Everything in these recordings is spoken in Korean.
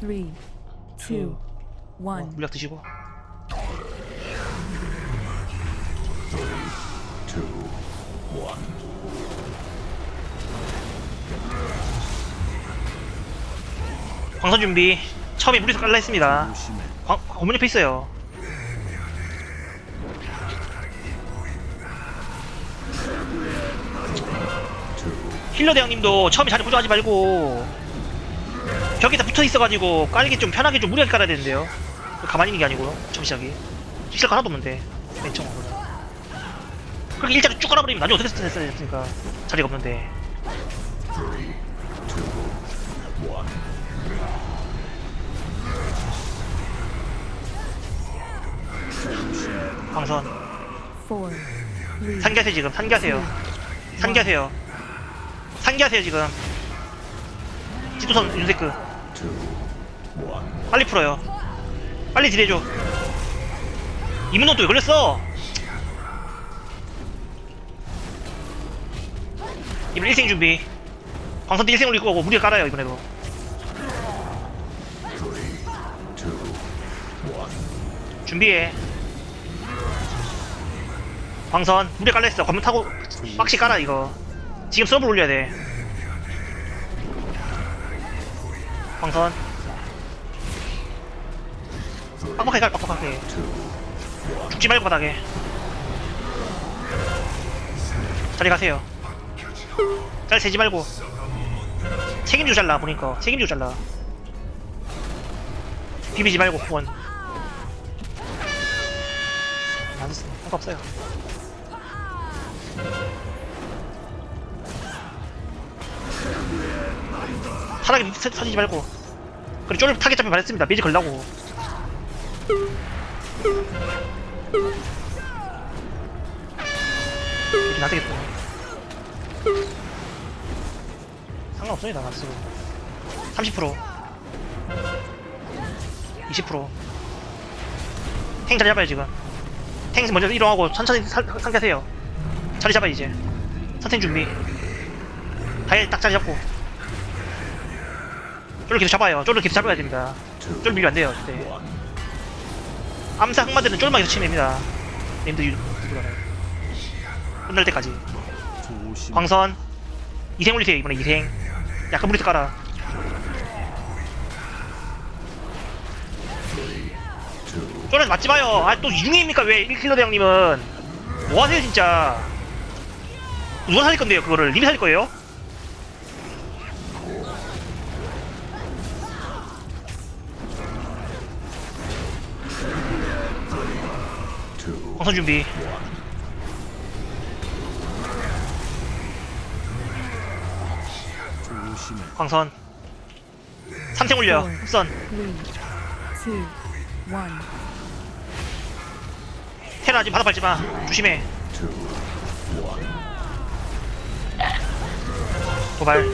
three, two, 어, one. 물약 드시고. 광선 준비. 처음에 무리서 깔라 했습니다. 광, 어머니 옆에 있어요. 힐러 대왕님도 처음에 자리 부조하지 말고 벽에다 붙어 있어가지고 깔기 좀 편하게 좀 무리하게 깔아야 되는데요. 가만히 있는 게 아니고요 처음 시작이. 있을 거 하나도 없는데 맨 처음 보다. 그렇게 일자로 쭉 깔아버리면 나중에 어떻게 했어야 됐습니까? 자리가 없는데. 광선. 상기하세요 지금. 상기하세요. 상기하세요. 상기하세요 지금. 지도선 윤세크 빨리 풀어요. 빨리 딜해줘. 이문동 또왜 걸렸어? 이번 1생 준비. 광선도 1생 올릴 거고 무리가 깔아요 이번에도. 준비해. 광선 무리 깔려 있어. 관문 타고 빡시 깔아 이거. 지금 서브 올려야 돼 광선. 빡빡하게 깔 빡빡하게 죽지 말고 바닥에. 자리 가세요. 잘 세지 말고. 책임지고 잘라 보니까. 책임지고 잘라. 비비지 말고 원. 맞았어 상관없어요 밑에 서- 서지지 말고. 그래 쫄 타겟 잡히 말했습니다. 미지 걸라고. 이렇게 놔두겠다. 상관없어요 쓰고 30% 20%탱 자리 잡아요 지금. 탱 먼저 이동하고 천천히 사- 상대하세요. 자리 잡아 이제. 선생 준비. 다이 딱 자리 잡고 쫄을 계속 잡아요. 쫄을 계속 잡아야 됩니다. 쫄 밀면 안 돼요 그때 암사 흑마들은 쫄만 계속 치면 됩니다. 님들 유- 누구 알아요. 끝날 때까지. 광선. 2생 올리세요 이번에 2생. 약간 무리터 깔아. 쫄은 맞지 마요. 아또 이중입니까? 왜 1킬러 대장님은? 뭐 하세요 진짜? 누가 살릴 건데요 그거를? 님이 살릴 거예요? 광선 준비. 광선. 3생 올려. 흡선. 테라 아직 바닥 밟지 마. 조심해. 도발.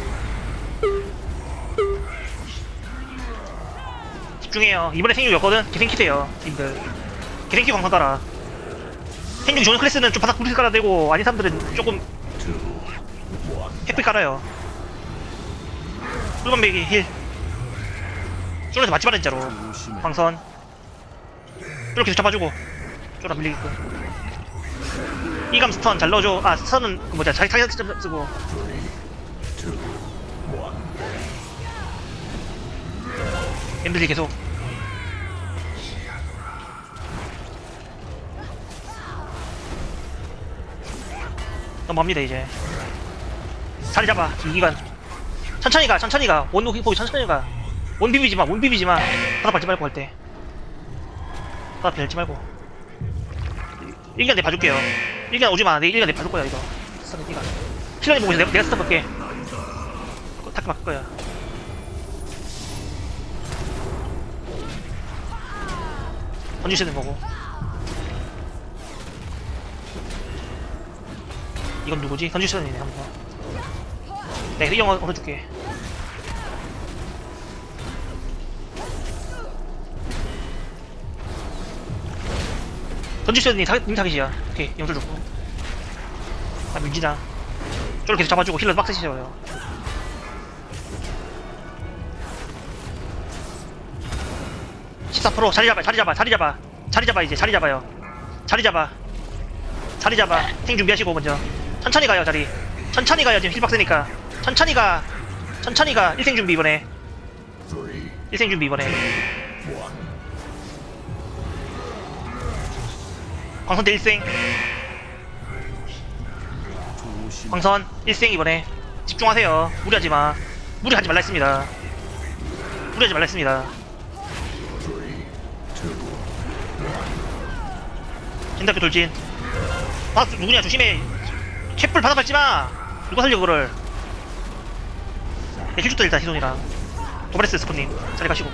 집중해요. 이번에 생육이었거든? 개생키세요 님들. 개생키 광선 따라 생육이 좋은 클래스는 좀 바닥 구리 깔아대고 아닌 사람들은 조금 햇빛 깔아요. 꿀밤 배기 힐. 쫄에서 맞지 마라 진짜로. 광선. 쫄 계속 잡아주고 쫄아 밀리게끔. 이감 스턴 잘 넣어줘. 아 스턴은 그 뭐냐 자기 타겟 점 쓰고. 엠들리 계속 넘어갑니다 이제. 자리 잡아 이기간 천천히 가 천천히 가. 원노기 보기 천천히 가원 비비지 마 원 비비지 마. 바닥 밟지 말고 할때. 바닥 밟지 말고. 일기간 내 봐줄게요. 일기간 오지마. 내 일기간 내 봐줄 거야 이거. 스타트 일기간 실력이 보고 있어. 내가, 내가 스타트 볼게 타크 바꿀 거야. 던지셔야 되는 거고 이건 누구지? 던지셔야 되네 한번. 내가 이 영화 얻어줄게 던지셔야 되니 타겟 님 타겟이야. 오케이 영줄 줬고. 아 민지나 쫄 계속 잡아주고 힐러 빡세시져요. 14% 자리 잡아 자리 잡아 자리 잡아. 자리 잡아 이제. 자리 잡아요. 자리 잡아. 자리 잡아. 탱 준비하시고 먼저 천천히 가요 자리. 천천히 가요 지금 힐박스니까. 천천히 가. 천천히 가. 1생 준비 이번에. 1생 준비 이번에. 광선 대 1생. 광선 1생 이번에. 집중하세요. 무리하지마. 무리하지 말라 했습니다. 무리하지 말라 했습니다. 진답교 돌진. 아 누구냐? 조심해 캣불 받아 밟지 마 누가 살려 그거를. 네, 힐jut도 일단 희손이랑. 도바레스 스코님. 자리 가시고.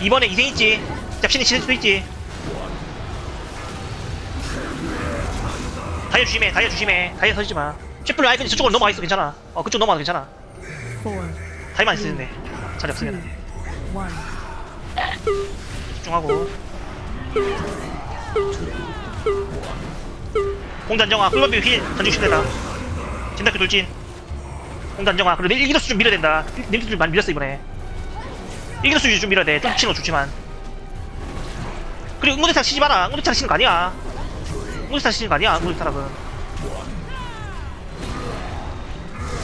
이번에 이생 있지. 짭신이 치는 수도 있지. 다이어 조심해 다이어 조심해. 다이어 서지마. 아예 그냥 저쪽으로 넘어가 있어. 괜찮아. 어 그쪽 넘어가도 괜찮아. four, 다이만 있으는데 자리 없으면. 집중하고 공단정화 꿀밤비 휠 던지시대다. 진다크 돌진. 공단정화 그리고 내 일기도수 좀 밀어야 된다. 님들 많이 밀렸어 이번에. 일기도수 좀 밀어야 돼. 뚫치는 거 좋지만. 그리고 응고대탕 치지 마라. 응고대탕 치는 거 아니야. 응고대탕 치는 거 아니야 응고대탕은.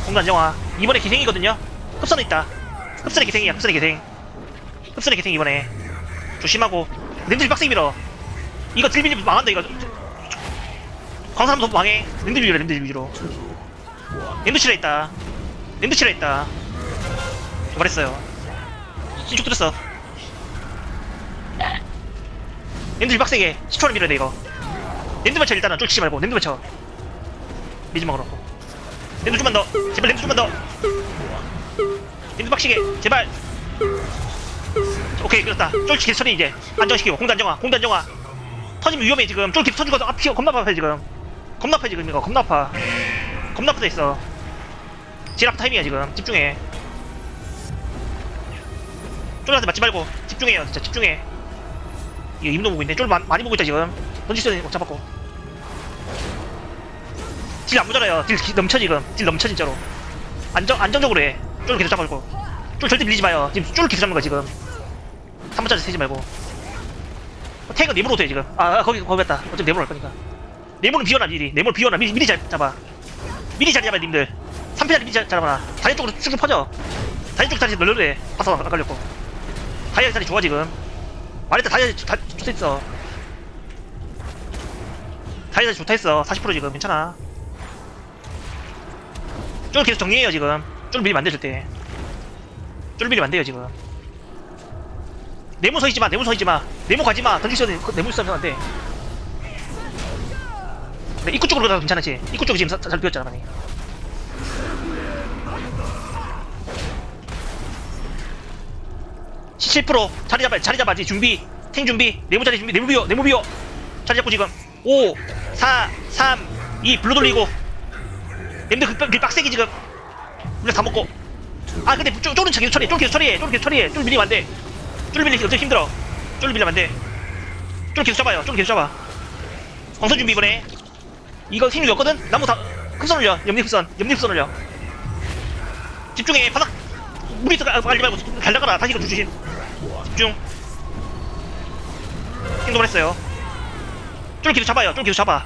공단정화. 이번에 기생이거든요. 흡선에 있다. 흡선의 기생이야 흡선의 기생. 흡선의 기생 이번에. 조심하고. 님들 빡세게 밀어. 이거 딜밀리 망한다 이거 광사람도 망해. 님들 밀어 님들 위주로. 님들 치라 있다. 님들 치라 있다. 말했어요. 신축 들었어. 님들 빡세게 10초를 밀어야 돼 이거. 님들만 쳐 일단은. 쫄치지 말고. 님들만 쳐. 미지 먹으러 님들 좀만 더. 제발 님들 좀만 더. 님들 빡시게. 제발. 오케이 그렇다. 쫄치 처리 이제. 안정시키고. 공단 정화. 공단 정화. 터지면 위험해 지금. 쫄 계속 터지고 아 피가 겁나 아파 지금 겁나 아파 지금 이거. 겁나 아파. 겁나 아프다 있어. 지랍 타임이야 지금. 집중해. 쫄한테 맞지 말고. 집중해요 진짜. 집중해. 이거 입도 보고 있네. 쫄 마, 많이 보고 있다 지금. 있는 거 잡았고. 딜 안 모자라요. 딜 기- 넘쳐 지금. 딜 넘쳐 진짜로. 안정 안정적으로 해쫄 계속 잡아주고. 쫄 절대 밀리지 마요. 지금 쫄 계속 잡는 거야 지금. 3번짜리 세지 말고. 탱은 네모로 돼 지금. 아 아, 거기 거기 했다. 어차피 네모로 할 거니까 네모는 비워놔 미리. 네모를 비워놔. 미리, 미리 잘 잡아. 미리 자리 잡아 님들. 3패 자리 미리 잘 잡아놔. 다리 쪽으로 쭉쭉 퍼져. 다리 쪽 다리 널널해. 해 봐서 안 걸렸고. 다이아 자리 좋아 지금. 말했다 다이아 다 좋다 했어. 다이아 자리 좋다 했어. 40% 지금. 괜찮아. 쫄 계속 정리해요 지금. 쫄 미리 만들줄 때쫄 미리 만들어요 지금. 네모 서 있지 마, 네모 서 있지 마. 네모 가지 마. 던질 수 있는 네모 있으면 안 돼. 네, 입구 쪽으로 가도 괜찮지. 입구 쪽 지금 사- 잘 비웠잖아, 많이. (17% 자리 잡아 자리 잡아지. 준비. 탱 준비. 네모 자리 준비. 네모 비워 네모 비워. 자리 잡고 지금. 5 4 3 2 블루 돌리고. 님들 그, 그 빡세게 지금. 물약 다 먹고. 아 근데 쪼, 쪼는 계속 처리해. 쫄 계속 처리해. 쫄 계속 처리해. 쫄 밀리면 안돼. 쫄 밀리기 엄청 힘들어. 쫄 밀리면 안돼. 쫄 계속 잡아요. 쫄 계속 잡아. 광선 준비 이번에 이거 힘이 없거든? 나무 다 흡선 올려. 염립 흡선. 염립 흡선 올려. 집중해 바닥 물이 들어가 빨리 말고 달려가라. 다시 이거 주신. 집중. 행동을 했어요. 쫄 계속 잡아요. 쫄 계속 잡아.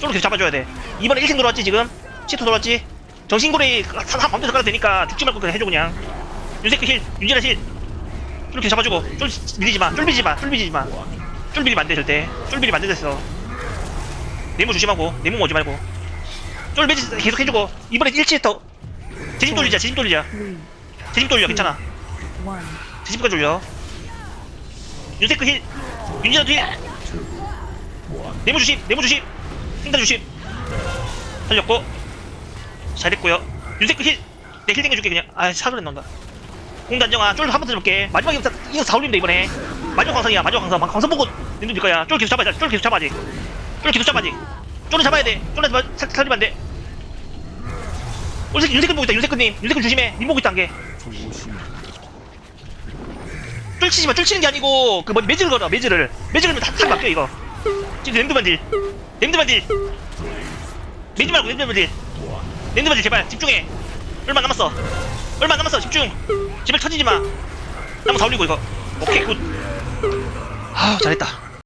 쫄 계속 잡아줘야 돼. 이번에 1생 돌아왔지 지금? 시토 돌아왔지? 정신고리 한 밤새 가도 되니까 죽지 말고 그냥 해줘 그냥. 윤세크 힐 윤지라 힐. 쫄 잡아주고. 쫄 밀리지 마, 쫄 밀리지 마, 쫄 밀리지 마. 쫄 밀리면 안 돼, 절대. 쫄 밀리면 안 되겠어. 네모 조심하고, 네모 오지 말고. 쫄 밀지 계속 해주고, 이번에 일치 더. 재심 돌리자, 재심 돌리자. 재심 돌려, 괜찮아. 재심까지 돌려. 윤세크 힐, 윤지라도 힐. 네모 조심, 네모 조심. 생단 조심. 살렸고. 잘했고요. 윤세크 힐. 내힐 땡겨줄게, 그냥. 아, 사그랬 나온다. 공단정아 쫄 한번더 해볼게 마지막에 이거 다- 이거 다 올린다 이번에 마지막 광선이야 마지막 광선 광선 보고 님들 될 거야 쫄 계속 잡아야 돼. 쫄 계속 잡아야지 쫄 계속 잡아야지. 쫄은 잡아야 돼. 쫄한테 마- 살- 살리면 안돼. 윤색 윤색근 보고 있다 윤색근님. 윤색근 조심해. 님 보고 있다 한게 쫄 치지 마 쫄 치는 게 아니고 그 뭐지? 매질을 걸어 매질을. 매질을 다, 다 맡겨 이거. 지금 냄드만 딜. 냄드만 딜. 매지 말고 냄드만 딜. 냄드만 딜 제발. 집중해. 얼마 남았어. 얼마 남았어. 집중. 제발 터지지 마. 한번 다 올리고 이거. 오케이 굿아 잘했다